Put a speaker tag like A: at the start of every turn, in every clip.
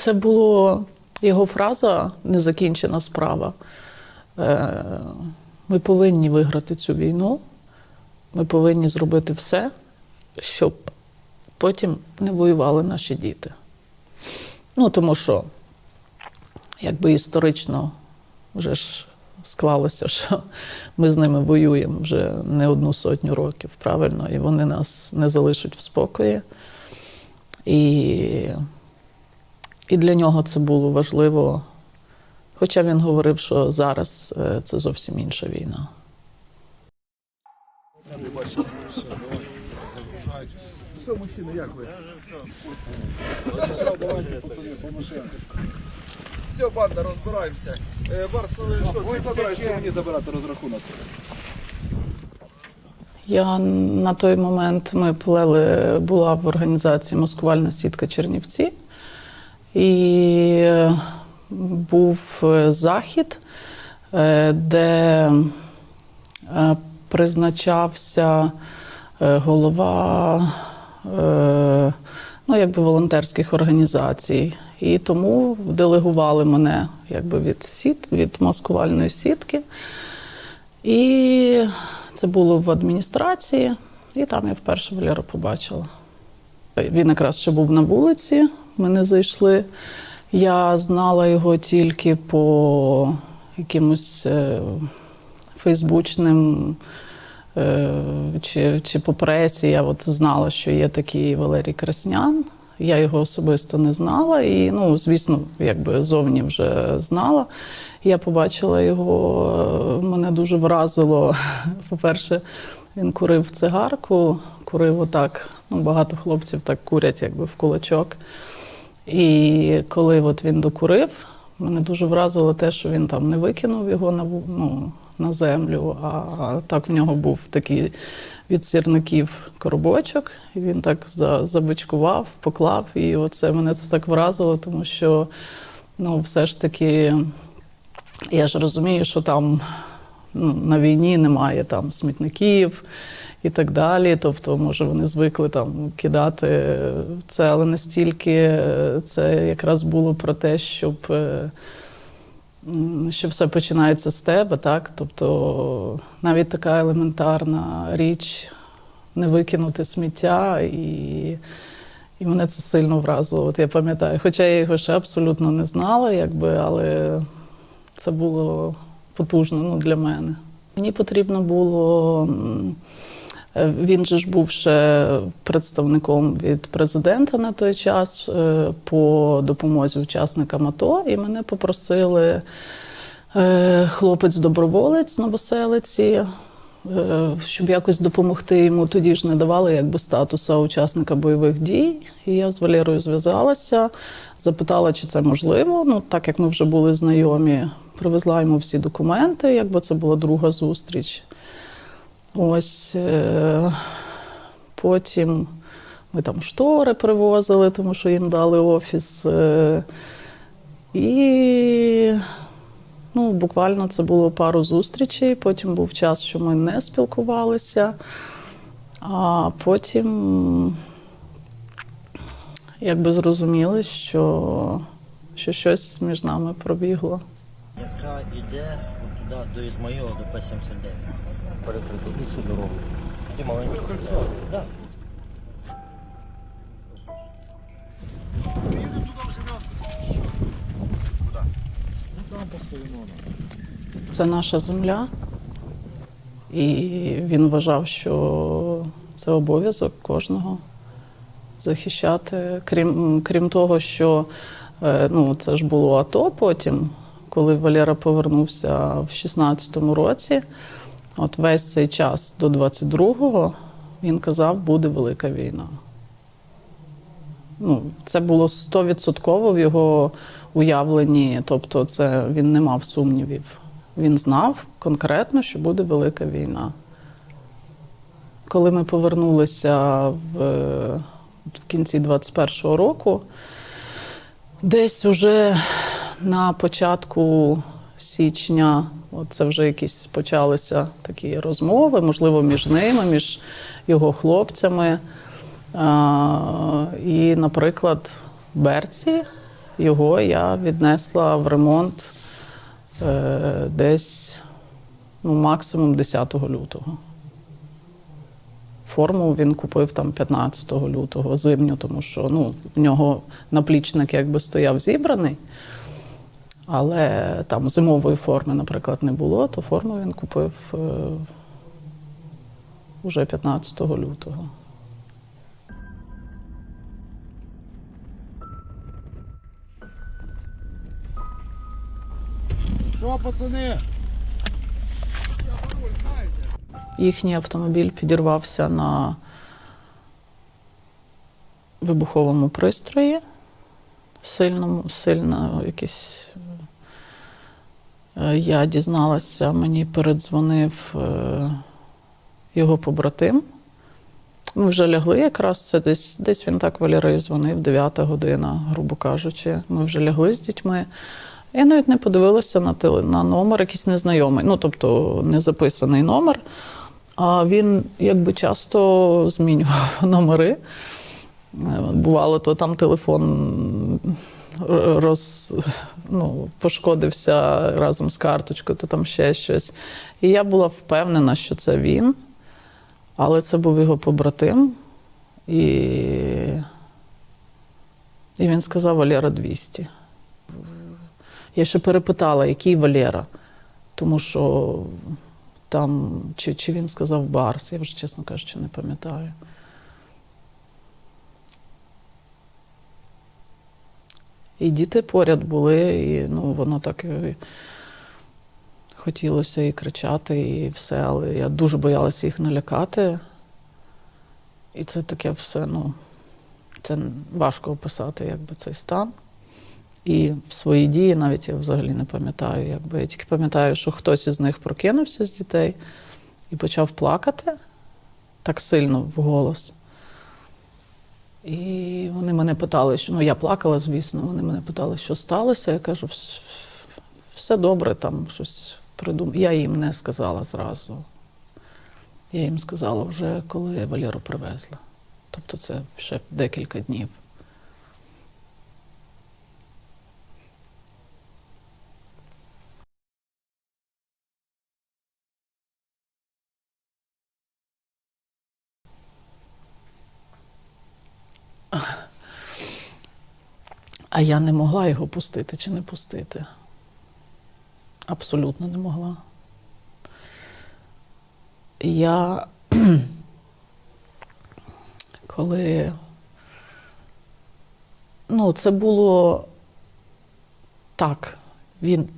A: Це було його фраза незакінчена справа. Е, Ми повинні виграти цю війну. Ми повинні зробити все, щоб потім не воювали наші діти. Ну, тому що, якби історично вже ж склалося, що ми з ними воюємо вже не одну сотню років, правильно, і вони нас не залишать в спокої. І, і для нього це було важливо. Хоча він говорив, що зараз е, це зовсім інша війна.
B: Все, мужчина, як ви? Все, давайте, пацани. Все, банда, розбираємося. Е, Барс, що, ти забираєш, чи мені забирати розрахунок?
A: Я на той момент ми плели, була в організації Москвальна сітка Чернівці, і е, був е, захід, е, де призначався голова ну, якби волонтерських організацій. І тому делегували мене якби від сіт, від маскувальної сітки. І це було в адміністрації, і там я вперше Валеру побачила. Він якраз ще був на вулиці, ми не зайшли. Я знала його тільки по якимось е, фейсбучним е, чи, чи по пресі. Я от знала, що є такий Валерій Краснян. Я його особисто не знала, і ну, звісно, якби зовні вже знала. Я побачила його, е, мене дуже вразило. По-перше, він курив цигарку, курив отак. Ну, багато хлопців так курять, якби в кулачок. І коли от він докурив, мене дуже вразило те, що він там не викинув його на, ну, на землю, а так в нього був такий від сірників коробочок, і він так за- забичкував, поклав. І оце мене це так вразило, тому що ну, все ж таки я ж розумію, що там ну, на війні немає там смітників і так далі. Тобто, може, вони звикли там кидати це, але настільки е, це якраз було про те, щоб. е, Що все починається з тебе, так? Тобто навіть така елементарна річ не викинути сміття, і, і мене це сильно вразило. От я пам'ятаю, хоча я його ще абсолютно не знала, якби, але це було потужно ну, для мене. Мені потрібно було. Він же ж був ще представником від президента на той час е, по допомозі учасникам АТО, і мене попросили е, хлопець-доброволець Новоселиці, е, щоб якось допомогти йому. Тоді ж не давали якби статуса учасника бойових дій. І я з Валерою зв'язалася, запитала, чи це можливо. Ну, так як ми вже були знайомі, привезла йому всі документи, якби це була друга зустріч. Ось е, потім ми там штори привозили, тому що їм дали офіс. Е, і ну, буквально це було пару зустрічей. Потім був час, що ми не спілкувалися. А потім якби зрозуміли, що, що щось між нами пробігло.
C: яка йде туди до Ізмаїла, до П-79.
D: перекрити всю дорогу.
C: Ти маленький. Да.
D: Там постоїмо.
A: Це наша земля, і він вважав, що це обов'язок кожного захищати. Крім, крім того, що е, ну, це ж було АТО потім, коли Валера повернувся в 16-му році. От весь цей час до 22-го він казав, буде велика війна. Ну, це було стовідсотково в його уявленні, тобто це він не мав сумнівів. Він знав конкретно, що буде велика війна. Коли ми повернулися в, в кінці 21-го року, десь уже на початку січня, це вже якісь почалися такі розмови, можливо, між ними, між його хлопцями. І, наприклад, Берці його я віднесла в ремонт е, десь ну, максимум 10 лютого. Форму він купив там 15 лютого, зимню, тому що ну, в нього наплічник якби стояв зібраний, але там зимової форми, наприклад, не було, то форму він купив е, уже 15 лютого.
D: Що, пацани?
A: Їхній автомобіль підірвався на вибуховому пристрої, сильному, сильно якийсь. Е, Я дізналася, мені передзвонив е, його побратим. Ми вже лягли якраз це десь, десь він так Валерій дзвонив, 9 година, грубо кажучи. Ми вже лягли з дітьми. Я навіть не подивилася на, теле, на номер, якийсь незнайомий, ну тобто не записаний номер. А він якби часто змінював номери. Е, Бувало, то там телефон роз, ну, пошкодився разом з карточкою, то там ще щось. І я була впевнена, що це він, але це був його побратим. І, і він сказав Валера 200. Я ще перепитала, який Валера, тому що там, чи, чи він сказав Барс, я вже, чесно кажучи, не пам'ятаю. І діти поряд були, і ну, воно так і хотілося і кричати, і все, але я дуже боялася їх налякати. І це таке все, ну, це важко описати, якби цей стан. І свої дії навіть я взагалі не пам'ятаю. Якби. Я тільки пам'ятаю, що хтось із них прокинувся з дітей і почав плакати так сильно в голос. І вони мене питали, що ну я плакала, звісно. Вони мене питали, що сталося. Я кажу, все добре, там щось придум. Я їм не сказала зразу. Я їм сказала вже, коли Валеру привезли. Тобто це ще декілька днів. А я не могла його пустити чи не пустити. Абсолютно не могла. Я коли ну, це було так, він,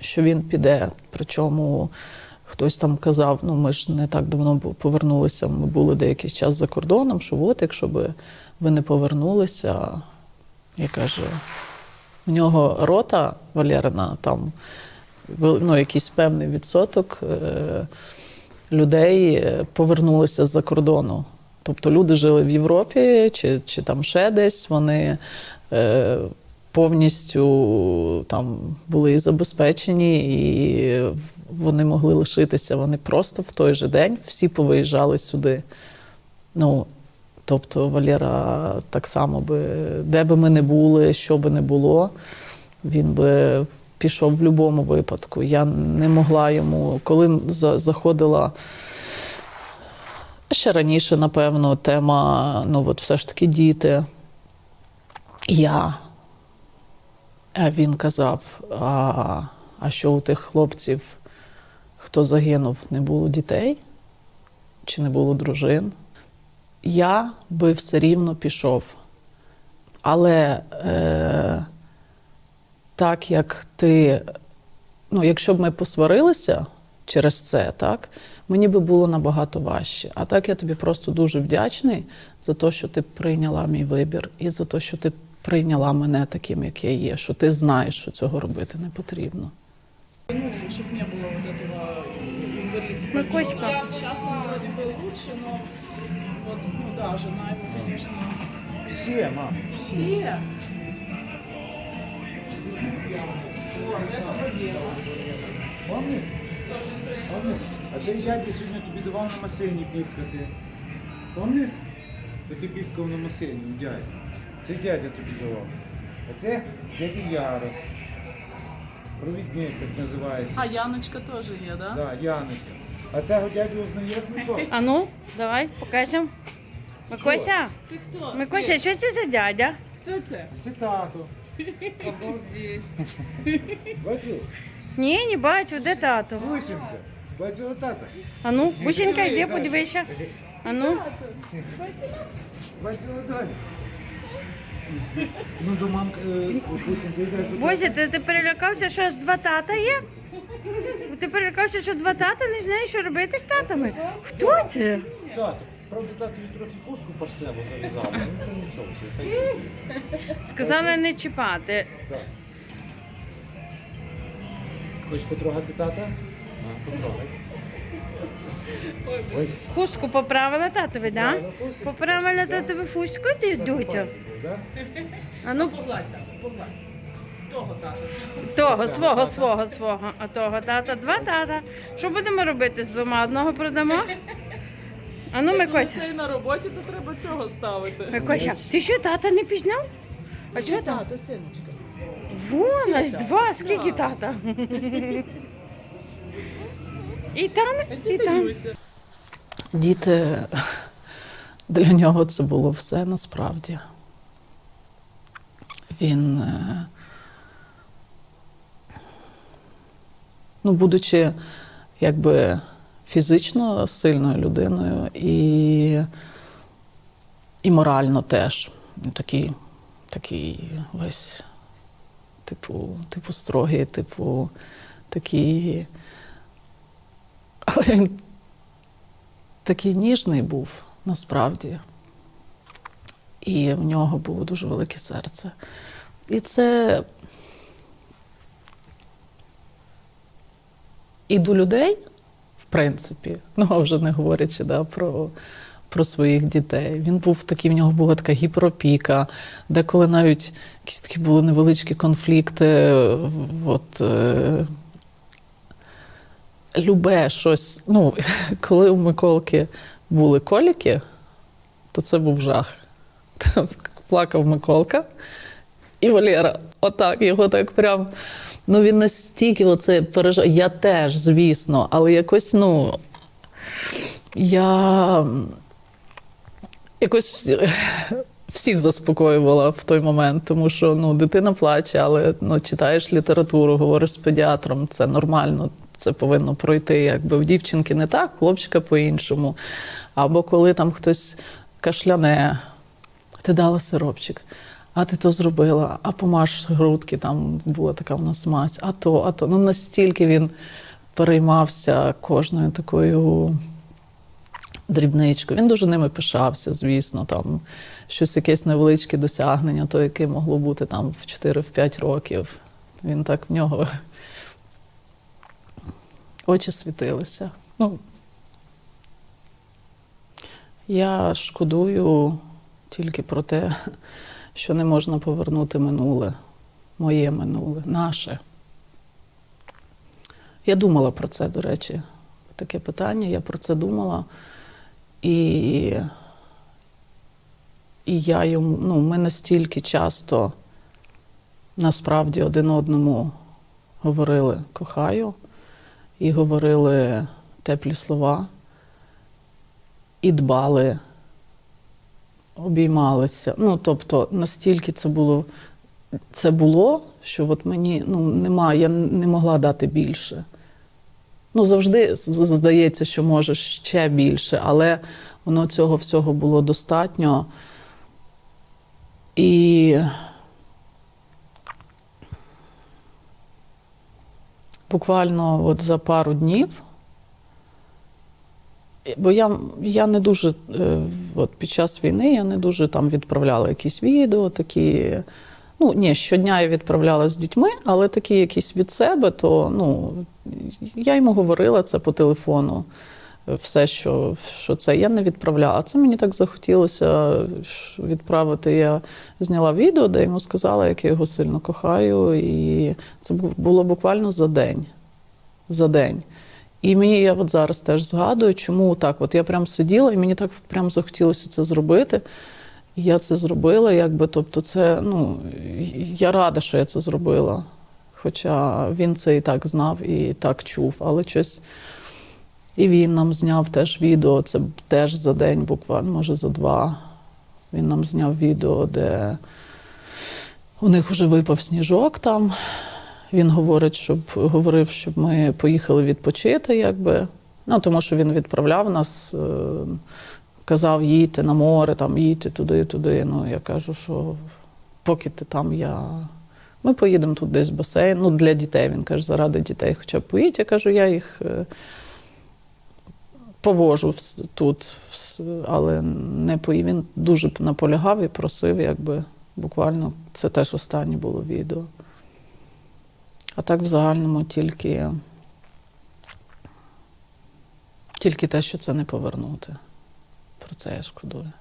A: що він піде. Причому хтось там казав, ну ми ж не так давно повернулися, ми були деякий час за кордоном, що от, якщо би ви не повернулися, я кажу, в нього рота Валерина, там ну, якийсь певний відсоток е, людей е, повернулися з-за кордону. Тобто люди жили в Європі чи, чи там ще десь, вони е, повністю там були і забезпечені, і вони могли лишитися. Вони просто в той же день всі повиїжджали сюди. Ну, тобто Валера так само би, де би ми не були, що би не було, він би пішов в будь-якому випадку. Я не могла йому, коли заходила. Ще раніше, напевно, тема, ну от все ж таки діти. Я. А він казав: а, а що у тих хлопців, хто загинув, не було дітей чи не було дружин? Я би все рівно пішов. Але е, так як ти, ну, якщо б ми посварилися через це, так, мені би було набагато важче. А так я тобі просто дуже вдячний за те, що ти прийняла мій вибір, і за те, що ти прийняла мене таким, як я є, що ти знаєш, що цього робити не потрібно. Ну, щоб не було вот этого инвалидства.
E: Мы Коська.
A: Сейчас он вроде бы лучше, но вот, ну да, жена его, конечно,
D: Всі, мам.
A: все.
D: Помниш? Помниш? А цей дядя сьогодні тобі давав на масині бібкати. Помниш? Бо ти бібкав на масині, дядя. Цей дядя тобі давав. А це дядя Ярос. Провідник так називається.
A: А Яночка теж є, да?
D: Да, Яночка. А цього дядю узнає Світло?
E: А ну, давай, покажемо. Микося,
A: Це хто?
E: Микося, що це за дядя?
A: Хто це?
D: Це тато.
A: Обалдеть.
D: Бачив?
E: Ні, не бачу, де тато?
D: Бусинка. Бачила тата?
E: А ну, Бусінька, йди, подивися. А ну,
D: Бачила Даня? Ну, до мамки, е, Бусинка, йдеш до
E: ти, ти перелякався, що аж два тата є? Ти перелякався, що два тата не знаєш, що робити з татами? Хто це?
D: Тато. Правда, тато їй трохи хустку парсеву зав'язав, але ну, нічого, все, хай буде.
E: Сказали не чіпати.
D: Так. Хочеш потрогати тата? А, потрогай. Ой,
E: Хустку поправила татові, да? Поправила татові хустку, ти дуча.
D: Да?
E: А ну,
A: Погладь тато, погладь. Того тата.
E: того, свого, свого, свого. А того тата, два тата. Що будемо робити з двома? Одного продамо? А ну, Микося.
A: Це і на роботі, то треба цього ставити.
E: Микося, ти що, тата не пізнав? А що там?
A: Тато, синочка.
E: Вон, аж два, скільки тата. І там, і там.
A: Діти для нього це було все насправді. Він, е, ну, будучи якби фізично сильною людиною і, і морально теж. Такий, такий весь, типу, типу строгий, типу, такий. Але він такий ніжний був насправді. І в нього було дуже велике серце. І це і до людей, в принципі, ну а вже не говорячи да, про, про своїх дітей. Він був такий, в нього була така гіперопіка, деколи навіть якісь такі були невеличкі конфлікти. От, е, любе щось. Ну, коли у Миколки були коліки, то це був жах. Плакав Миколка, і Валера, отак, його так прям. Ну, він настільки оце пережив. Я теж, звісно, але якось, ну. Я якось всі, всіх заспокоювала в той момент, тому що ну, дитина плаче, але ну, читаєш літературу, говориш з педіатром, це нормально, це повинно пройти. Якби в дівчинки не так, хлопчика по-іншому. Або коли там хтось кашляне, ти дала сиропчик. А ти то зробила, а помаш грудки, там була така в нас мазь, а то, а то. Ну настільки він переймався кожною такою дрібничкою. Він дуже ними пишався, звісно, там щось якесь невеличке досягнення, то яке могло бути там в 4-5 років. Він так в нього очі світилися. Ну, я шкодую тільки про те, що не можна повернути минуле, моє минуле, наше. Я думала про це, до речі, таке питання. Я про це думала. І, і я йому, ну, ми настільки часто насправді один одному говорили кохаю і говорили теплі слова, і дбали, обіймалися. Ну, тобто, настільки це було, це було, що от мені ну, нема, я не могла дати більше. Ну, завжди здається, що можеш ще більше, але воно цього всього було достатньо. І буквально от за пару днів, бо я, я не дуже е, от під час війни я не дуже там відправляла якісь відео, такі. Ну, ні, щодня я відправляла з дітьми, але такі якісь від себе, то ну, я йому говорила це по телефону. Все, що, що це я не відправляла. А це мені так захотілося відправити. Я зняла відео, де йому сказала, як я його сильно кохаю. І це було буквально за день. За день. І мені я от зараз теж згадую, чому так. От я прям сиділа, і мені так прям захотілося це зробити. І я це зробила, якби, тобто, це, ну, я рада, що я це зробила. Хоча він це і так знав, і так чув, але щось. І він нам зняв теж відео, це теж за день, буквально, може за два. Він нам зняв відео, де у них вже випав сніжок там. Він говорить, щоб говорив, щоб ми поїхали відпочити, якби. Ну, тому що він відправляв нас, е, казав, їдьте на море, там, їдьте туди, туди. Ну, я кажу, що поки ти там, я. Ми поїдемо тут десь в басейн. Ну, для дітей. Він каже, заради дітей хоча б поїдь. Я кажу, я їх е, повожу тут, але не поїв. Він дуже наполягав і просив, якби буквально це теж останнє було відео. А так в загальному тільки, тільки те, що це не повернути. Про це я шкодую.